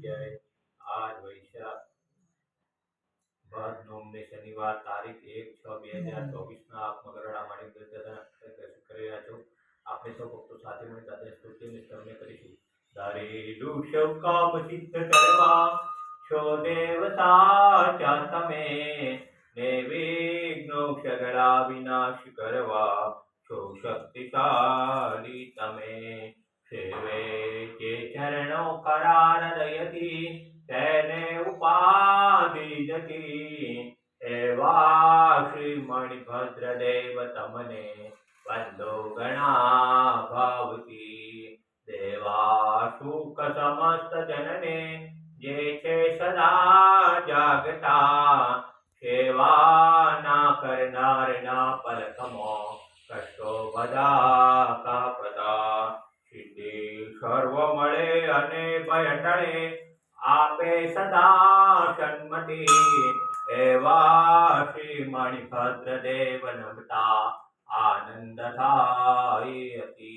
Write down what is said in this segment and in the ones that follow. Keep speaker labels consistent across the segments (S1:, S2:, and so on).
S1: જય. આજ વૈશાખ શનિવાર તારીખ એક છ બે હજાર ચોવીસના આપ મગરડા માણી દર્શન કરી રહ્યા છો. આપણે સૌ ભક્તો સાથે મળી દાદા સ્તુતિની સ્મરણે કરીશું. દારેલું શવ કામ કરવા. છો દેવતા ચા તમે. ને વિઘ્નો સગળા વિનાશ કરવા. છો શક્તિશાળી તમે. સેવે કે ચરણો કરાર દયતી તેને ઉપાધિ જતી. એવા શ્રી મણિભદ્ર દેવ તમને વંદો ગણા ભાવતી. દેવા સુખ સમસ્ત જનને જે છે સદા જાગતા. સેવા ના કરનાર ના પલકમો કશો બધા સિદ્ધિ સર્વ મળે અને ભય ટળે આપે સદા સન્મતિ એવા શ્રી મણિભદ્ર દેવ નમતા આનંદ થાય અતિ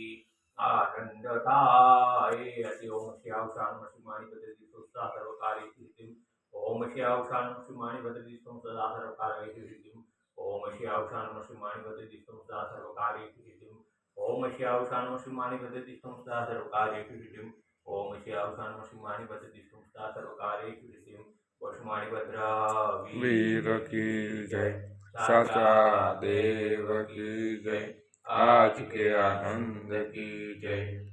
S1: આનંદ થાય અતિ ઓમ શ્યાવ શાણ શ્રી માણી બદ્રદી સુસ્તા સર્વકારી સિદ્ધિ ઓમ શ્યાવ શાણ શ્રી માણી બદ્રદી સદા સર્વકારી સિદ્ધિ ઓમ શ્યાવ શાણ શ્રી માણી બદ્રદી સદા સર્વકારી સિદ્ધિ ओम अशियावसानो शिमानि पतति संस्था सर्वकार्येषु हृतिम् ओम अशियावसानो शिमानि पतति संस्था सर्वकार्येषु हृतिम् वशुमाणि भद्रा
S2: वीर की जय। साचा देव की जय। आज के आनंद की जय।